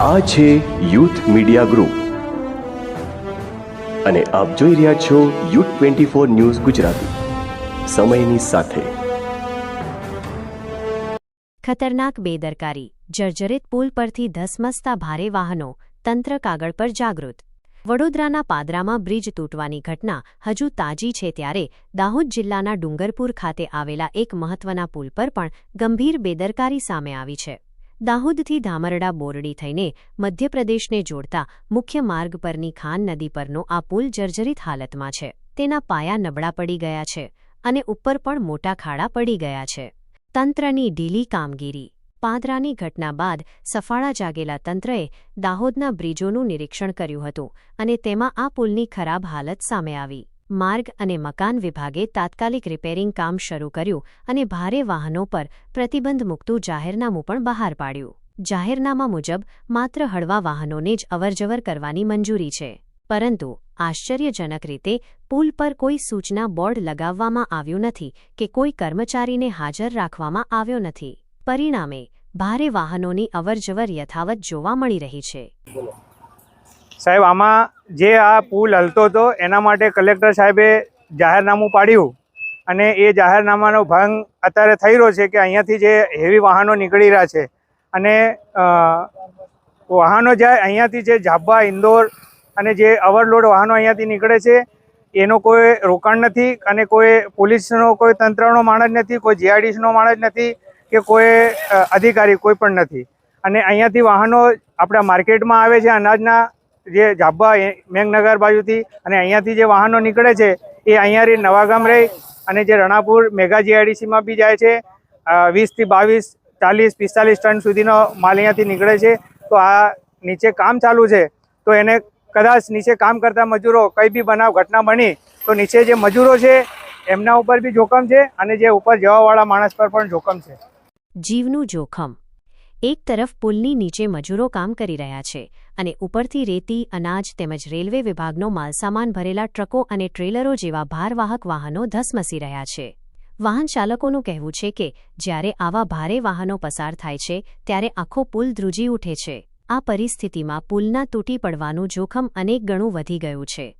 આ છે youth media group. અને આપ જોઈ રહ્યા છો youth twenty four news Gujarati. સમયની સાથે. ખતરનાક બેદરકારી, જર્જરિત પુલ પરથી ધસમસતા ભારે વાહનો, તંત્ર કાગળ પર જાગૃત. વડોદરાના પાદરામાં બ્રિજ તૂટવાની ઘટના હજુ તાજી છે ત્યારે દાહોદ જિલ્લાના ડુંગરપુર ખાતે આવેલા એક મહત્વના પુલ પર પણ ગંભીર બેદરકારી સામે આવી છે. દાહોદથી ધામરડા બોરડી થઈને મધ્યપ્રદેશને જોડતા મુખ્ય માર્ગ પરની ખાન નદી પરનો આ પુલ જર્જરિત હાલતમાં છે. તેના પાયા નબળા પડી ગયા છે અને ઉપર પણ મોટા ખાડા પડી ગયા છે. તંત્રની ઢીલી કામગીરી. પાદરાની ઘટના બાદ સફાળા જાગેલા તંત્રએ દાહોદના બ્રિજોનું નિરીક્ષણ કર્યું હતું અને તેમાં આ પુલની ખરાબ હાલત સામે આવી. માર્ગ અને મકાન વિભાગે તાત્કાલિક રિપેરિંગ કામ શરૂ કર્યું અને ભારે વાહનો પર પ્રતિબંધ મૂકતું જાહેરનામું પણ બહાર પાડ્યું. જાહેરનામા મુજબ, માત્ર હળવા વાહનોને જ અવરજવર કરવાની મંજૂરી છે. પરંતુ, આશ્ચર્યજનક રીતે, પુલ પર કોઈ સૂચના બોર્ડ લગાવવામાં આવ્યું નથી કે કોઈ કર્મચારીને હાજર રાખવામાં આવ્યો નથી. પરિણામે, ભારે વાહનોની અવરજવર યથાવત જોવા મળી રહી છે. સાહેબ, આમાં જે આ પુલ હલતો હતો, એના માટે કલેક્ટર સાહેબે જાહેરનામું પાડ્યું અને એ જાહેરનામાનો ભંગ અત્યારે થઈ રહ્યો છે કે અહીંયાથી જે હેવી વાહનો નીકળી રહ્યા છે અને વાહનો જાય અહીંયાથી જે ઝાબા ઇન્દોર અને જે ઓવરલોડ વાહનો અહીંયાથી નીકળે છે, એનો કોઈ રોકાણ નથી અને કોઈ પોલીસનો કોઈ તંત્રનો માણસ નથી, કોઈ જીઆઈડીસીનો માણસ નથી કે કોઈ અધિકારી કોઈ પણ નથી. અને અહીંયાથી વાહનો આપણા માર્કેટમાં આવે છે અનાજના જે જાબ્બા મેઘનગર બાજુથી અને અહીંયાથી જે વાહનો નીકળે છે, એ અહીંયા નવાગામ રહી અને જે રણાપુર મેગા જીઆઈડીસીમાં બી જાય છે વીસથી બાવીસ, ચાલીસ, પિસ્તાલીસ ટન સુધીનો માલ અહીંયાથી નીકળે છે. તો આ નીચે કામ ચાલુ છે, તો એને કદાચ નીચે કામ કરતા મજૂરો કંઈ બી બનાવ, ઘટના બની, તો નીચે જે મજૂરો છે, એમના ઉપર બી જોખમ છે અને જે ઉપર જવાવાળા માણસ પર પણ જોખમ છે. જીવનું જોખમ. એક તરફ પુલની નીચે મજૂરો કામ કરી રહ્યા છે અને ઉપરથી રેતી, અનાજ તેમજ રેલવે વિભાગનો માલસામાન ભરેલા ટ્રકો અને ટ્રેલરો જેવા ભારવાહક વાહનો ધસમસી રહ્યા છે. વાહન ચાલકોનું કહેવું છે કે, જ્યારે આવા ભારે વાહનો પસાર થાય છે, ત્યારે આખો પુલ ધ્રુજી ઉઠે છે. આ પરિસ્થિતિમાં પુલના તૂટી પડવાનું જોખમ અનેક ગણું વધી ગયું છે.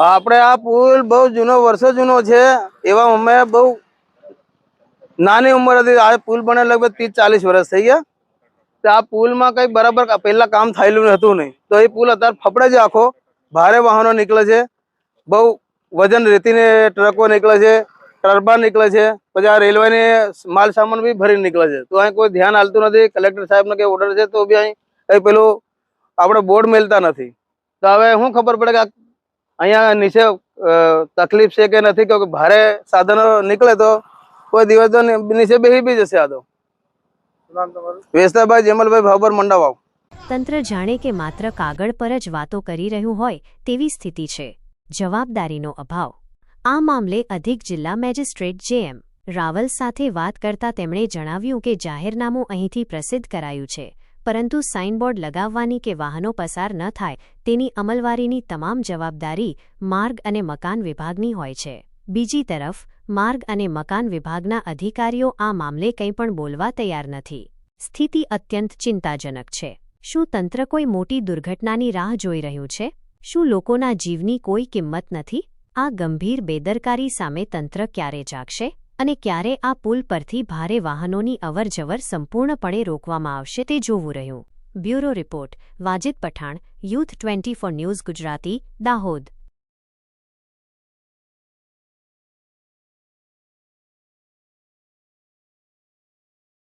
આપણે આ પુલ બહુ જૂનો, વર્ષો જૂનો છે. એવા અમે બહુ નાની ઉંમર હતી આ પુલ બને લગભગ ત્રીસ ચાલીસ વર્ષ થઈ ગયા. તો આ પુલમાં કઈ બરાબર પહેલા કામ થયેલું હતું નહીં. તો એ પુલ અત્યારે ફફડે છે આખો. ભારે વાહનો નીકળે છે. બહુ વજન રેતીને ટ્રકો નીકળે છે. ટર્બાન નીકળે છે. પછી આ રેલવેને માલ સામાન બી ભરીને નીકળે છે. તો અહીં કોઈ ધ્યાન હાલતું નથી. કલેક્ટર સાહેબનો કંઈ ઓર્ડર છે તો બી અહીં કઈ પેલું આપણે બોર્ડ મેલતા નથી. તો હવે શું ખબર પડે કે અહીંયા નીચે તકલીફ છે કે નથી? કે ભારે સાધનો નીકળે તો કોઈ દિવસ તો નીચે બેસી બી જશે આ તો. વેસ્તાભાઈ જેમલભાઈ ભાબર મંડાવાવ. તંત્ર જાણે કે માત્ર કાગળ પર જ વાતો કરી રહ્યું હોય તેવી સ્થિતિ છે. જવાબદારીનો અભાવ. આ મામલે અધિક જિલ્લા મેજિસ્ટ્રેટ જેએમ રાવલ સાથે વાત કરતા તેમણે જણાવ્યું કે જાહેરનામું અહીંથી પ્રસિદ્ધ કરાયું છે પરંતુ સાઇનબોર્ડ લગાવવાની કે વાહનો પસાર ન થાય તેની અમલવારીની તમામ જવાબદારી માર્ગ અને મકાન વિભાગની હોય છે. બીજી તરફ માર્ગ અને મકાન વિભાગના અધિકારીઓ આ મામલે કંઈ પણ બોલવા તૈયાર નથી. સ્થિતિ અત્યંત ચિંતાજનક છે. શું તંત્ર કોઈ મોટી દુર્ઘટનાની રાહ જોઈ રહ્યું છે? શું લોકોના જીવની કોઈ કિંમત નથી? આ ગંભીર બેદરકારી સામે તંત્ર ક્યારે જાગશે? અને ક્યારે આ પુલ પરથી ભારે વાહનોની અવરજવર સંપૂર્ણપણે રોકવામાં આવશે તે જોવું રહ્યું? Bureau report, Wajid Pathan, youth twenty four news Gujarati, Dahod.